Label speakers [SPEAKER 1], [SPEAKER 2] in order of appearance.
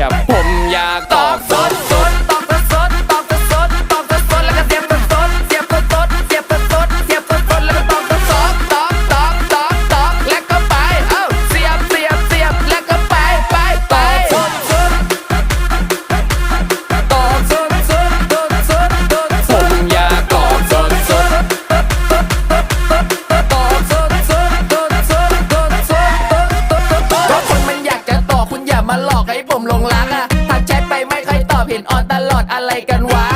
[SPEAKER 1] ยบ ผมอยากตอบ
[SPEAKER 2] ผมลงรักอะทักแชทไปไม่ค่อยตอบเห็นออนตลอดอะไรกันวะ